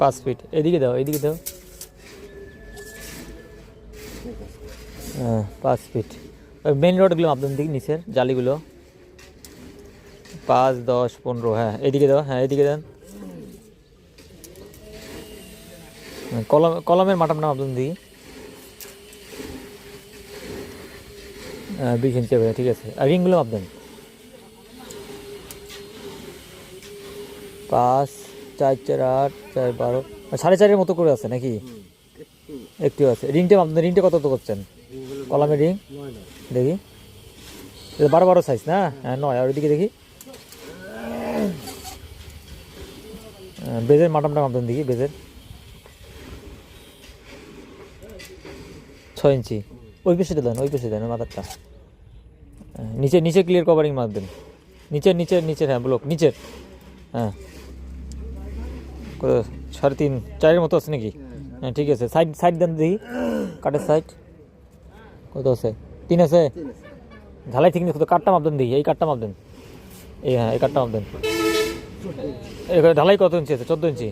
পাঁচ ফিট এদিকে দাও এদিকে দাও। হ্যাঁ পাঁচ ফিট মেন রোডগুলো আপনার দিকে নিচের জালিগুলো। পাঁচ দশ পনেরো হ্যাঁ এদিকে দাও হ্যাঁ এদিকে দেন। হ্যাঁ, কলম কলমের মাটার নাম আপনার দিকে। বিশ ইঞ্চি হবে ঠিক আছে। আর রিংগুলো মাপবেন পাঁচ চার চার আট, চার বারো সাড়ে চারের মতো করে আছে নাকি? একটু আছে। রিংটা আপনার রিংটা কত তো করছেন? কলামের রিং? দেখি। বারো বারো সাইজ না? হ্যাঁ নয়। আর ওইদিকে দেখি। বেজের মাটামটা মাপবেন দেখি, বেজের। ছয় ইঞ্চি। ওই পেশে দেন, ওই পেশে দেন মাথারটা। নিচে নিচে ক্লিয়ার কভারিং মারবেন নিচের নিচের নিচের হ্যাঁ ব্লক নিচের। হ্যাঁ। সাড়ে তিন, চারের মতো আছে নাকি? হ্যাঁ ঠিক আছে। সাইড সাইড দেন দেখি। কাঠের সাইড। কত আছে? তিন আছে? ঝালাই ঠিক নেই, কত? মাপ দেন দিই এই কাঠটা মাপদেন এই হ্যাঁ এই কাঠটা মাপ দেন। ঢালাই কত ইঞ্চি আছে? চোদ্দ ইঞ্চি।